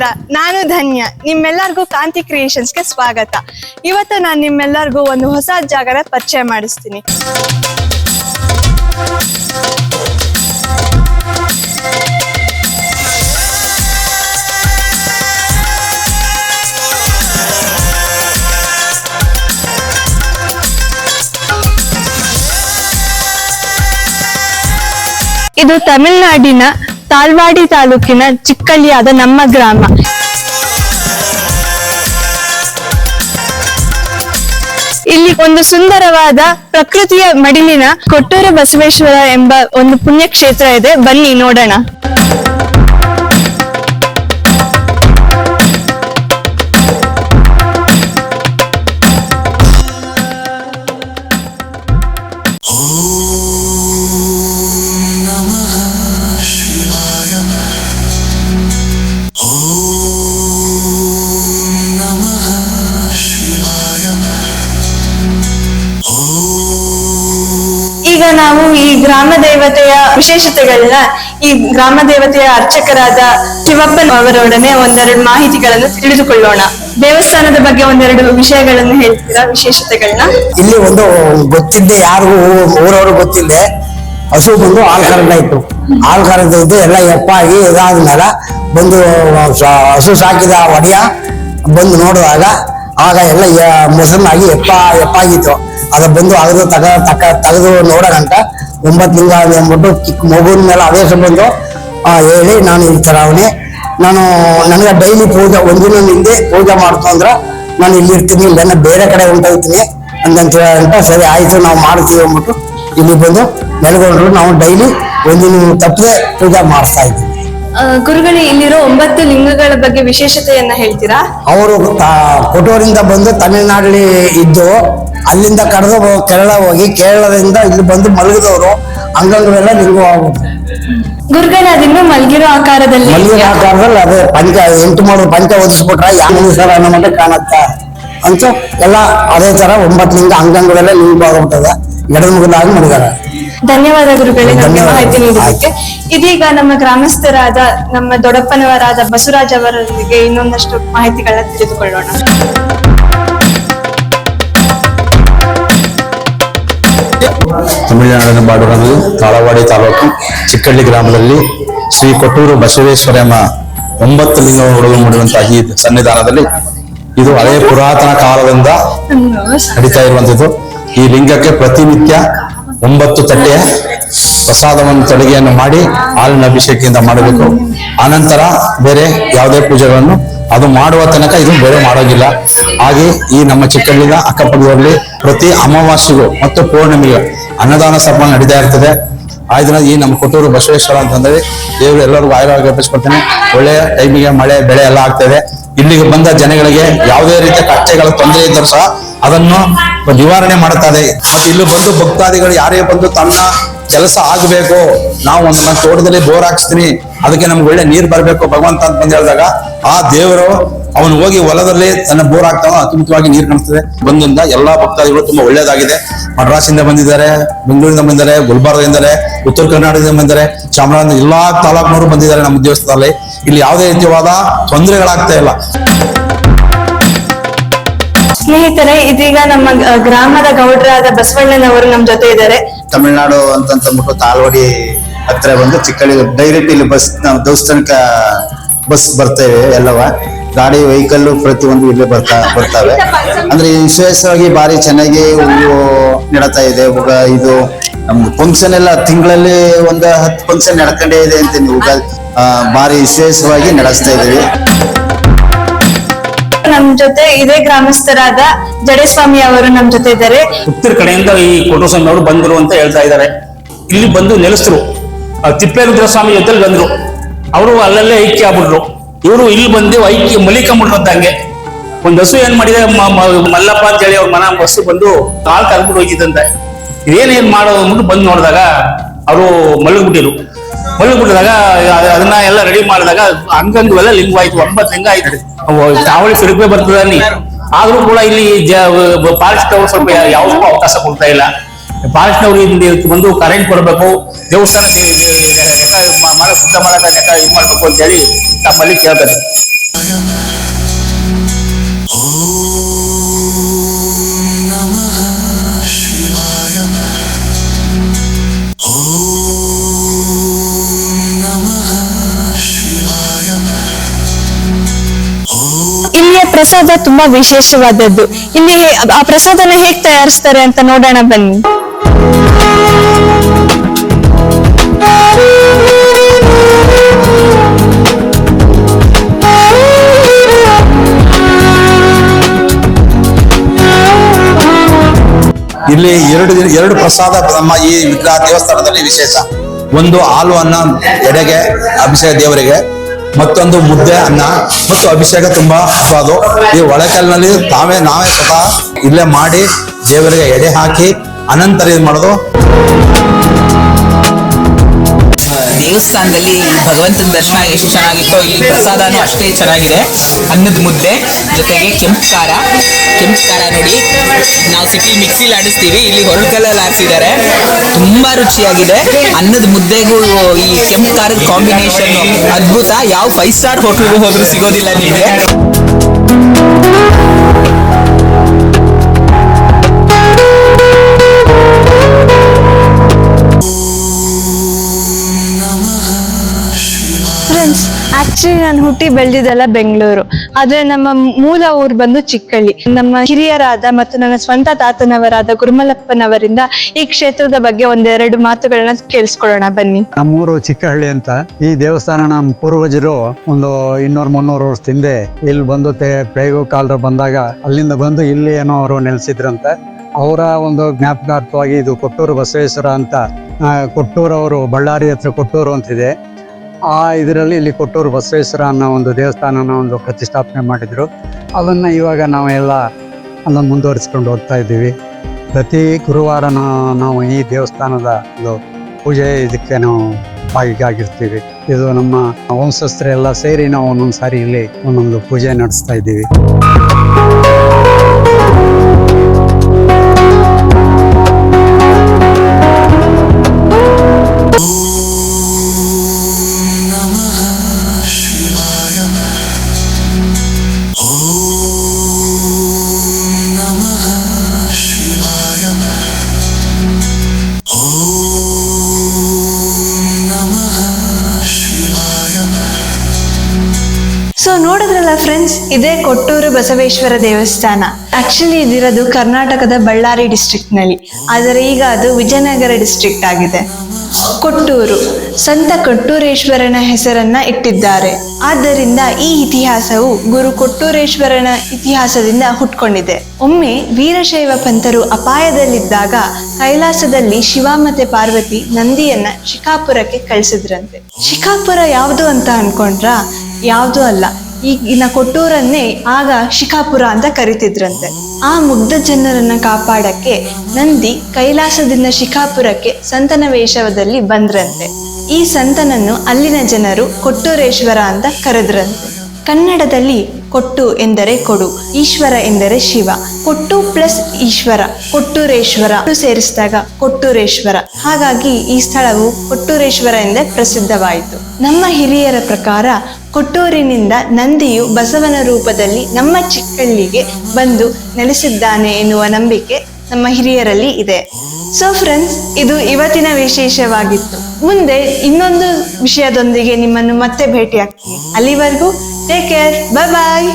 ನಮಸ್ಕಾರ, ನಾನು ಧನ್ಯ. ನಿಮ್ಮೆಲ್ಲರಿಗೂ ಕಾಂತಿ ಕ್ರಿಯೇಷನ್ಸ್ಗೆ ಸ್ವಾಗತ. ಇವತ್ತು ನಾನು ನಿಮ್ಮೆಲ್ಲರಿಗೂ ಒಂದು ಹೊಸ ಜಾಗದ ಪರಿಚಯ ಮಾಡಿಸ್ತೀನಿ. ಇದು ತಮಿಳುನಾಡಿನ ತಾಳ್ವಾಡಿ ತಾಲೂಕಿನ ಚಿಕ್ಕಳ್ಳಿಯಾದ ನಮ್ಮ ಗ್ರಾಮ. ಇಲ್ಲಿ ಒಂದು ಸುಂದರವಾದ ಪ್ರಕೃತಿಯ ಮಡಿಲಿನ ಕೊಟ್ಟೂರು ಬಸವೇಶ್ವರ ಎಂಬ ಒಂದು ಪುಣ್ಯಕ್ಷೇತ್ರ ಇದೆ. ಬನ್ನಿ ನೋಡೋಣ. ನಾವು ಈ ಗ್ರಾಮ ದೇವತೆಯ ವಿಶೇಷತೆಗಳನ್ನ ಈ ಗ್ರಾಮ ದೇವತೆಯ ಅರ್ಚಕರಾದ ಶಿವಪ್ಪನ್ ಅವರೊಡನೆ ಒಂದೆರಡು ಮಾಹಿತಿಗಳನ್ನು ತಿಳಿದುಕೊಳ್ಳೋಣ. ದೇವಸ್ಥಾನದ ಬಗ್ಗೆ ಒಂದೆರಡು ವಿಷಯಗಳನ್ನು ಹೇಳ್ತೀರಾ, ವಿಶೇಷತೆಗಳನ್ನ? ಇಲ್ಲಿ ಒಂದು ಗೊತ್ತಿದ್ದೆ, ಯಾರಿಗೂ ಊರವರು ಗೊತ್ತಿದ್ದೆ. ಹಸು ಬಂದು ಹಾಲು ಕರೆದ ಇತ್ತು ಹಾಲು ಕರೆದಿದ್ದು ಎಲ್ಲ ಎಪ್ಪಾಗಿ ಇದಾದ್ಮೇಲೆ ಬಂದು ಹಸು ಸಾಕಿದ ಒಡೆಯ ಬಂದು ನೋಡುವಾಗ ಆಗ ಎಲ್ಲ ಮೊಸರನ್ನಾಗಿ ಎಪ್ಪ, ಎಪ್ಪಾಗಿತ್ತು. ಅದ ಬಂದು ಅಗದು ತಗ ತಕ ತೆಗೆದು ನೋಡೋಣಂತ ಒಂಬತ್ತು ತಿಂಗಳ ಅದು ಅಂದ್ಬಿಟ್ಟು ಚಿಕ್ಕ ಮಗುವಿನ ಮೇಲೆ ಆದೇಶ ಬಂದು ಹೇಳಿ ನಾನು ಈ ಥರ ಅವನೇ. ನಾನು, ನನಗೆ ಡೈಲಿ ಪೂಜೆ ಒಂದಿನ ನಿಂದೆ ಪೂಜೆ ಮಾಡ್ತು ಅಂದ್ರೆ ನಾನು ಇಲ್ಲಿ ಇರ್ತೀನಿ ಇಲ್ಲ ಬೇರೆ ಕಡೆ ಹೊಂಟೋಗ್ತೀನಿ ಅಂತ ಸರಿ, ಆಯ್ತು, ನಾವು ಮಾಡ್ತೀವಿ ಅಂದ್ಬಿಟ್ಟು ಇಲ್ಲಿ ಬಂದು ನೆಲೆಗೊಂಡ್ರು ನಾವು ಡೈಲಿ ಒಂದಿನ ತಪ್ಪದೆ ಪೂಜೆ ಮಾಡಿಸ್ತಾ ಇದ್ದೀವಿ ಗುರುಗಳೇ ಇಲ್ಲಿರೋ ಒಂಬತ್ತು ಲಿಂಗಗಳ ಬಗ್ಗೆ ವಿಶೇಷತೆಯನ್ನ ಹೇಳ್ತೀರಾ? ಅವರು ಕೊಟ್ಟೂರಿಂದ ಬಂದು ತಮಿಳುನಾಡಲ್ಲಿ ಇದ್ದು ಅಲ್ಲಿಂದ ಕರೆದು ಕೇರಳ ಹೋಗಿ ಕೇರಳದಿಂದ ಇಲ್ಲಿ ಬಂದು ಮಲಗಿದವರು. ಲಿಂಗ ಲಿಂಗವಾಗುತ್ತೆ ಗುರುಗಳೇ ಅದಿನ್ನೂ ಮಲಗಿರೋ ಆಕಾರದಲ್ಲಿ ಮಲಗಿರೋ ಆಕಾರದಲ್ಲಿ ಅದೇ ಪಂಚ ಎಂಟು ಮೂರು ಪಂಚ ಓದಿಸ್ಬಿಟ್ರೆ ಯಾವ ಸರ ಅನ್ನೋ ಮಟ್ಟ ಕಾಣತ್ತ. ಅಂತ ಎಲ್ಲ ಅದೇ ತರ ಒಂಬತ್ತು ಲಿಂಗ ಅಂಗಂಗಳೆಲ್ಲ ಲಿಂಗ ಆಗ್ಬಿಟ್ಟದ ಎಡದ ಮುಗಿದಾಗ ಮಾಡಿದಾರೆ ಧನ್ಯವಾದ ಗುರುಗಳೇ ನಮಗೆ ಮಾಹಿತಿ ನೀಡಿದ್ದಕ್ಕೆ. ಇದೀಗ ನಮ್ಮ ಗ್ರಾಮಸ್ಥರಾದ ನಮ್ಮ ದೊಡ್ಡಪ್ಪನವರಾದ ಬಸವರಾಜ್ ಅವರೊಂದಿಗೆ ಇನ್ನೊಂದಷ್ಟು ಮಾಹಿತಿಗಳನ್ನ ತಿಳಿದುಕೊಳ್ಳೋಣ. ತಮಿಳುನಾಡಿನ ಬಾಡೂರಿನಲ್ಲಿ ತಾಳವಾಡಿ ತಾಲೂಕು ಚಿಕ್ಕಳ್ಳಿ ಗ್ರಾಮದಲ್ಲಿ ಶ್ರೀ ಕೊಟ್ಟೂರು ಬಸವೇಶ್ವರ ಎಂಬ ಒಂಬತ್ತು ಲಿಂಗಗಳು ಮೂಡಿರುವಂತಹ ಈ ಸನ್ನಿಧಾನದಲ್ಲಿ ಇದು ಹಳೆಯ ಪುರಾತನ ಕಾಲದಿಂದ ನಡೀತಾ ಇರುವಂತದ್ದು ಈ ಲಿಂಗಕ್ಕೆ ಪ್ರತಿನಿತ್ಯ ಒಂಬತ್ತು ತಟ್ಟೆಯ ಪ್ರಸಾದವನ್ನು, ತಡಿಗೆಯನ್ನು ಮಾಡಿ ಹಾಲಿನ ಅಭಿಷೇಕದಿಂದ ಮಾಡಬೇಕು. ಆನಂತರ ಬೇರೆ ಯಾವುದೇ ಪೂಜೆಗಳನ್ನು ಅದು ಮಾಡುವ ತನಕ ಇದು ಬೇರೆ ಮಾಡೋದಿಲ್ಲ. ಹಾಗೆ ಈ ನಮ್ಮ ಚಿಕ್ಕಳ್ಳಿನ ಅಕ್ಕಪಕ್ಕದಲ್ಲಿ ಪ್ರತಿ ಅಮಾವಾಸ್ಯೆಗೂ ಮತ್ತು ಪೌರ್ಣಮಿಗೆ ಅನ್ನದಾನ ಸಭೆ ನಡೀತಾ ಇರ್ತದೆ. ಆ ದಿನ ಈ ನಮ್ಮ ಕೊಟ್ಟೂರು ಬಸವೇಶ್ವರ ಅಂತಂದ್ರೆ ದೇವರು ಎಲ್ಲರಿಗೂ ಆಯುರ್ವೇದ ಅರ್ಪಿಸ್ಕೊಳ್ತಾನೆ ಒಳ್ಳೆಯ ಟೈಮಿಗೆ ಮಳೆ, ಬೆಳೆ ಎಲ್ಲ ಆಗ್ತದೆ ಇಲ್ಲಿಗೆ ಬಂದ ಜನಗಳಿಗೆ ಯಾವುದೇ ರೀತಿಯ ಕಷ್ಟಗಳ ತೊಂದರೆ ಇದ್ದರೂ ಸಹ ಅದನ್ನು ನಿವಾರಣೆ ಮತ್ತೆ ಇಲ್ಲಿ ಬಂದು ಭಕ್ತಾದಿಗಳು ಯಾರೇ ಬಂದು ತನ್ನ ಕೆಲಸ ಆಗಬೇಕು, ನಾವು ಒಂದು ನನ್ನ ತೋಟದಲ್ಲಿ ಬೋರ್ ಹಾಕ್ಸ್ತೀನಿ, ಅದಕ್ಕೆ ನಮ್ಗೆ ಒಳ್ಳೆ ನೀರ್ ಬರಬೇಕು, ಭಗವಂತ ಅಂತ ಬಂದು ಹೇಳಿದಾಗ, ಆ ದೇವರು ಅವನು ಹೋಗಿ ಹೊಲದಲ್ಲಿ ತನ್ನ ಬೋರ್ ಹಾಕ್ತಾವ ಅತ್ಯುತ್ತಮವಾಗಿ ನೀರು ಕಾಣಿಸ್ತದೆ. ಬಂದಿಂದ ಎಲ್ಲಾ ಭಕ್ತಾದಿಗಳು ತುಂಬಾ ಒಳ್ಳೇದಾಗಿದೆ. ಮಡ್ರಾಸಿಂದ ಬಂದಿದ್ದಾರೆ, ಬೆಂಗಳೂರಿಂದ ಬಂದಿದ್ದಾರೆ, ಗುಲ್ಬರ್ಗದಿಂದಲೇ, ಉತ್ತರ ಕರ್ನಾಟಕದಿಂದ ಬಂದಿದ್ದಾರೆ ಚಾಮರಾಜ ಎಲ್ಲಾ ತಾಲೂಕಿನವರು ಬಂದಿದ್ದಾರೆ ನಮ್ಮ ದೇವಸ್ಥಾನದಲ್ಲಿ. ಇಲ್ಲಿ ಯಾವುದೇ ರೀತಿಯವಾದ ತೊಂದರೆಗಳಾಗ್ತಾ ಇಲ್ಲ. ಸ್ನೇಹಿತರೆ, ಇದೀಗ ನಮ್ಮ ಗ್ರಾಮದ ಗೌಡ್ರಾದ ಬಸವಣ್ಣನವರು ನಮ್ ಜೊತೆ ಇದ್ದಾರೆ. ತಮಿಳುನಾಡು ಅಂತಂದ್ಬಿಟ್ಟು ತಾಲ್ವಾಡಿ ಹತ್ರ ಬಂದು ಚಿಕ್ಕಳ್ಳಿ, ಡೈರೆಕ್ಟ್ ಇಲ್ಲಿ ಬಸ್, ನಾವು ದೇವಸ್ಥಾನಕ್ಕೆ ಬಸ್ ಬರ್ತೇವೆ ಎಲ್ಲವ. ಗಾಡಿ ವೆಹಿಕಲ್ ಪ್ರತಿಯೊಂದು ಇಲ್ಲಿ ಬರ್ತಾ, ಬರ್ತವೆ. ಅಂದ್ರೆ ವಿಶೇಷವಾಗಿ ಬಾರಿ ಚೆನ್ನಾಗಿ ಹೂವು ನಡೀತಾ ಇದೆ. ಇದು, ನಮ್ದು ಫಂಕ್ಷನ್ ಎಲ್ಲ ತಿಂಗಳಲ್ಲಿ ಒಂದು ಹತ್ತು ಫಂಕ್ಷನ್ ನಡ್ಕೊಂಡೇ ಇದೆ ಅಂತ ನೀವು ಬಾರಿ ವಿಶೇಷವಾಗಿ ನಡೆಸ್ತಾ ಇದೀವಿ. ನಮ್ ಜೊತೆ ಇದೇ ಗ್ರಾಮಸ್ಥರಾದ ಜಡೇಸ್ವಾಮಿ ಅವರು ನಮ್ ಜೊತೆ ಇದ್ದಾರೆ. ಉತ್ತರ ಕಡೆಯಿಂದ ಈ ಕೋಟಸ್ವಾಮಿ ಅವರು ಬಂದರು ಅಂತ ಹೇಳ್ತಾ ಇದ್ದಾರೆ. ಇಲ್ಲಿ ಬಂದು ನೆಲೆಸಿದ್ರು ತಿಪ್ಪೇರುದ್ರ ಸ್ವಾಮಿ ಜೊತೆಲಿ ಬಂದ್ರು. ಅವರು ಅಲ್ಲಲ್ಲೇ ಐಕ್ಯ ಆಗ್ಬಿಟ್ರು. ಇವರು ಇಲ್ಲಿ ಬಂದು ಐಕ್ಯ ಮಲಿಕೊಂಬಿಟ್ರು ಅಂತ ಹಂಗೆ. ಒಂದ್ ಹಸು ಏನ್ ಮಾಡಿದೆ? ಮಲ್ಲಪ್ಪ ಅಂತ ಹೇಳಿ ಅವ್ರ ಮನ ಹಸು ಬಂದು ಕಾಲ್ ಕರ್ಬಿಟ್ಟು ಹೋಗಿದ್ದಂತೆ. ಇದೇನ್ ಏನ್ ಮಾಡೋದು ಅಂದ್ಬಿಟ್ಟು ಬಂದು ನೋಡಿದಾಗ ಅವರು ಮಲಗ್ಬಿಟ್ಟಿರು ಮಲಗ್ಬಿಟ್ಟಿದಾಗ ಅದ- ಅದನ್ನ ಎಲ್ಲ ರೆಡಿ ಮಾಡಿದಾಗ ಹಂಗಂದು ಎಲ್ಲ ಲಿಂಗ ಆಯ್ತು ಒಂಬತ್ತು ಲಿಂಗ ಆಯ್ತು ತಾವಳಿ ಸಿಡುಕೇ ಬರ್ತದ ಅಲ್ಲಿ. ಆದ್ರೂ ಕೂಡ ಇಲ್ಲಿ ಪಾಲಿಸಿದವರು ಸ್ವಲ್ಪ ಯಾವುದಕ್ಕೂ ಅವಕಾಶ ಕೊಡ್ತಾ ಇಲ್ಲ. ಫಾರೆಸ್ಟ್ನವರು ಇಲ್ಲಿ ಬಂದು ಕರೆಂಟ್ ಕೊಡಬೇಕು, ದೇವಸ್ಥಾನ ಲೆಕ್ಕ ಮ- ಸುತ್ತ ಮಾಡಕ ಲೆಕ್ಕ ಇದು ಮಾಡ್ಬೇಕು ಅಂತ ಹೇಳಿ ತಮ್ಮಲ್ಲಿ ಕೇಳ್ತಾರೆ. ಪ್ರಸಾದ ತುಂಬಾ ವಿಶೇಷವಾದದ್ದು. ಇಲ್ಲಿ ಆ ಪ್ರಸಾದನ ಹೇಗ್ ತಯಾರಿಸ್ತಾರೆ ಅಂತ ನೋಡೋಣ ಬನ್ನಿ. ಇಲ್ಲಿ ಎರಡು ದಿನ ಎರಡು ಪ್ರಸಾದ ನಮ್ಮ ಈ ವಿಗ್ರಹ ದೇವಸ್ಥಾನದಲ್ಲಿ ವಿಶೇಷ. ಒಂದು ಹಾಲು ಅನ್ನ ಎಡೆಗೆ ಅಭಿಷೇಕ ದೇವರಿಗೆ ಮತ್ತೊಂದು ಮುದ್ದೆ, ಅನ್ನ ಮತ್ತು ಅಭಿಷೇಕ ತುಂಬಾ ಸ್ವಾದು ಈ ಒಳಕಲ್ನಲ್ಲಿ ತಾವೇ, ನಾವೇ ಸ್ವತಃ ಇಲ್ಲೇ ಮಾಡಿ ದೇವರಿಗೆ ಎಡೆ ಹಾಕಿ ಅನಂತರ ಇದು ಮಾಡೋದು? ದೇವಸ್ಥಾನದಲ್ಲಿ ಭಗವಂತನ ದರ್ಶನ ಎಷ್ಟು ಚೆನ್ನಾಗಿತ್ತೋ ಇಲ್ಲಿ ಪ್ರಸಾದನು ಅಷ್ಟೇ ಚೆನ್ನಾಗಿದೆ. ಅನ್ನದ ಮುದ್ದೆ, ಜೊತೆಗೆ ಕೆಂಪು ಖಾರ. ಕೆಂಪು ಖಾರ ನೋಡಿ, ನಾವು ಸಿಟಿ ಮಿಕ್ಸಿಲಿ ಆಡಿಸ್ತೀವಿ, ಇಲ್ಲಿ ಹೊರಕಲ್ಲಲ್ಲಿ ಆಡಿಸಿದ್ದಾರೆ. ತುಂಬಾ ರುಚಿಯಾಗಿದೆ. ಅನ್ನದ ಮುದ್ದೆಗೂ ಈ ಕೆಂಪು ಖಾರದ ಕಾಂಬಿನೇಷನ್ ಅದ್ಭುತ. ಯಾವ ಫೈವ್ ಸ್ಟಾರ್ ಹೋಟೆಲ್ಗೂ ಹೋದ್ರೂ ಸಿಗೋದಿಲ್ಲ ನಿಮಗೆ. ಹುಟ್ಟಿ ಬೆಳೆದಿದ್ದೆಲ್ಲ ಬೆಂಗಳೂರು. ಆದ್ರೆ ನಮ್ಮ ಮೂಲ ಊರು ಬಂದು ಚಿಕ್ಕಳ್ಳಿ. ನಮ್ಮ ಹಿರಿಯರಾದ ಮತ್ತು ನನ್ನ ಸ್ವಂತ ತಾತನವರಾದ ಗುರುಮಲಪ್ಪನವರಿಂದ ಈ ಕ್ಷೇತ್ರದ ಬಗ್ಗೆ ಒಂದೆರಡು ಮಾತುಗಳನ್ನ ಕೇಳಿಸ್ಕೊಳ್ಳೋಣ, ಬನ್ನಿ. ನಮ್ಮೂರು ಚಿಕ್ಕಹಳ್ಳಿ ಅಂತ. ಈ ದೇವಸ್ಥಾನ ನಮ್ಮ ಪೂರ್ವಜರು ಒಂದು ಇನ್ನೂರ್ ಮುನ್ನೂರು ವರ್ಷ ಹಿಂದೆ ಇಲ್ಲಿ ಬಂದು ಪ್ರೇಗು ಕಾಲರು ಬಂದಾಗ ಅಲ್ಲಿಂದ ಬಂದು ಇಲ್ಲಿ ಏನೋ ಅವರು ನೆಲೆಸಿದ್ರಂತ. ಅವರ ಒಂದು ಜ್ಞಾಪಕಾರ್ಥವಾಗಿ ಇದು ಕೊಟ್ಟೂರು ಬಸವೇಶ್ವರ ಅಂತ ಕೊಟ್ಟೂರು ಅವರು ಬಳ್ಳಾರಿ ಹತ್ರ ಕೊಟ್ಟೂರು ಅಂತಿದೆ. ಆ ಇದರಲ್ಲಿ ಇಲ್ಲಿ ಕೊಟ್ಟೂರು ಬಸವೇಶ್ವರ ಅನ್ನೋ ಒಂದು ದೇವಸ್ಥಾನನ ಒಂದು ಪ್ರತಿಷ್ಠಾಪನೆ ಮಾಡಿದ್ರು. ಅದನ್ನು ಇವಾಗ ನಾವೆಲ್ಲ ಅದನ್ನು ಮುಂದುವರಿಸ್ಕೊಂಡು ಹೋಗ್ತಾ ಇದ್ದೀವಿ. ಪ್ರತಿ ಗುರುವಾರ ನಾವು ಈ ದೇವಸ್ಥಾನದ ಒಂದು ಪೂಜೆ ಇದಕ್ಕೆ ನಾವು ಭಾಗಿಯಾಗಿರ್ತೀವಿ. ಇದು ನಮ್ಮ ವಂಶಸ್ಥರೆಲ್ಲ ಸೇರಿ ನಾವು ಒಂದೊಂದು ಸಾರಿ ಇಲ್ಲಿ ಒಂದೊಂದು ಪೂಜೆ ನಡೆಸ್ತಾ ಇದ್ದೀವಿ. ಫ್ರೆಂಡ್ಸ್ ಇದೇ ಕೊಟ್ಟೂರು ಬಸವೇಶ್ವರ ದೇವಸ್ಥಾನ. ಆಕ್ಚುಲಿ ಇದಿರೋದು ಕರ್ನಾಟಕದ ಬಳ್ಳಾರಿ ಡಿಸ್ಟ್ರಿಕ್ಟ್ನಲ್ಲಿ ಆದರೆ ಈಗ ಅದು ವಿಜಯನಗರ ಡಿಸ್ಟ್ರಿಕ್ಟ್ ಆಗಿದೆ. ಕೊಟ್ಟೂರು. ಸಂತ ಕೊಟ್ಟೂರೇಶ್ವರನ ಹೆಸರನ್ನ ಇಟ್ಟಿದ್ದಾರೆ. ಆದ್ದರಿಂದ ಈ ಇತಿಹಾಸವು ಗುರು ಕೊಟ್ಟೂರೇಶ್ವರನ ಇತಿಹಾಸದಿಂದ ಹುಟ್ಕೊಂಡಿದೆ. ಒಮ್ಮೆ ವೀರಶೈವ ಪಂಥರು ಅಪಾಯದಲ್ಲಿದ್ದಾಗ ಕೈಲಾಸದಲ್ಲಿ ಶಿವ ಮತ್ತೆ ಪಾರ್ವತಿ ನಂದಿಯನ್ನ ಶಿಕಾಪುರಕ್ಕೆ ಕಳಿಸಿದ್ರಂತೆ. ಶಿಕಾಪುರ ಯಾವುದು ಅಂತ ಅನ್ಕೊಂಡ್ರ? ಯಾವುದು ಅಲ್ಲ. ಈಗಿನ ಕೊಟ್ಟೂರನ್ನೇ ಆಗ ಶಿಕಾಪುರ ಅಂತ ಕರಿತಿದ್ರಂತೆ. ಆ ಮುಗ್ಧ ಜನರನ್ನ ಕಾಪಾಡಕ್ಕೆ ನಂದಿ ಕೈಲಾಸದಿಂದ ಶಿಕಾಪುರಕ್ಕೆ ಸಂತನ ವೇಷದಲ್ಲಿ ಬಂದ್ರಂತೆ. ಈ ಸಂತನನ್ನು ಅಲ್ಲಿನ ಜನರು ಕೊಟ್ಟೂರೇಶ್ವರ ಅಂತ ಕರೆದ್ರಂತೆ. ಕನ್ನಡದಲ್ಲಿ ಕೊಟ್ಟು ಎಂದರೆ ಕೊಡು, ಈಶ್ವರ ಎಂದರೆ ಶಿವ. ಕೊಟ್ಟು ಪ್ಲಸ್ ಈಶ್ವರ, ಕೊಟ್ಟೂರೇಶ್ವರ ಸೇರಿಸಿದಾಗ ಕೊಟ್ಟೂರೇಶ್ವರ. ಹಾಗಾಗಿ ಈ ಸ್ಥಳವು ಕೊಟ್ಟೂರೇಶ್ವರ ಎಂದೇ ಪ್ರಸಿದ್ಧವಾಯಿತು. ನಮ್ಮ ಹಿರಿಯರ ಪ್ರಕಾರ ಕೊಟ್ಟೂರಿನಿಂದ ನಂದಿಯು ಬಸವನ ರೂಪದಲ್ಲಿ ನಮ್ಮ ಚಿಕ್ಕಳ್ಳಿಗೆ ಬಂದು ನೆಲೆಸಿದ್ದಾನೆ ಎನ್ನುವ ನಂಬಿಕೆ ನಮ್ಮ ಹಿರಿಯರಲ್ಲಿ ಇದೆ. ಸೊ ಫ್ರೆಂಡ್ಸ್ ಇದು ಇವತ್ತಿನ ವಿಶೇಷವಾಗಿತ್ತು. ಮುಂದೆ ಇನ್ನೊಂದು ವಿಷಯದೊಂದಿಗೆ ನಿಮ್ಮನ್ನು ಮತ್ತೆ ಭೇಟಿ ಅಲ್ಲಿವರೆಗೂ ಟೇಕ್ ಕೇರ್ ಬಾಯ್ ಬಾಯ್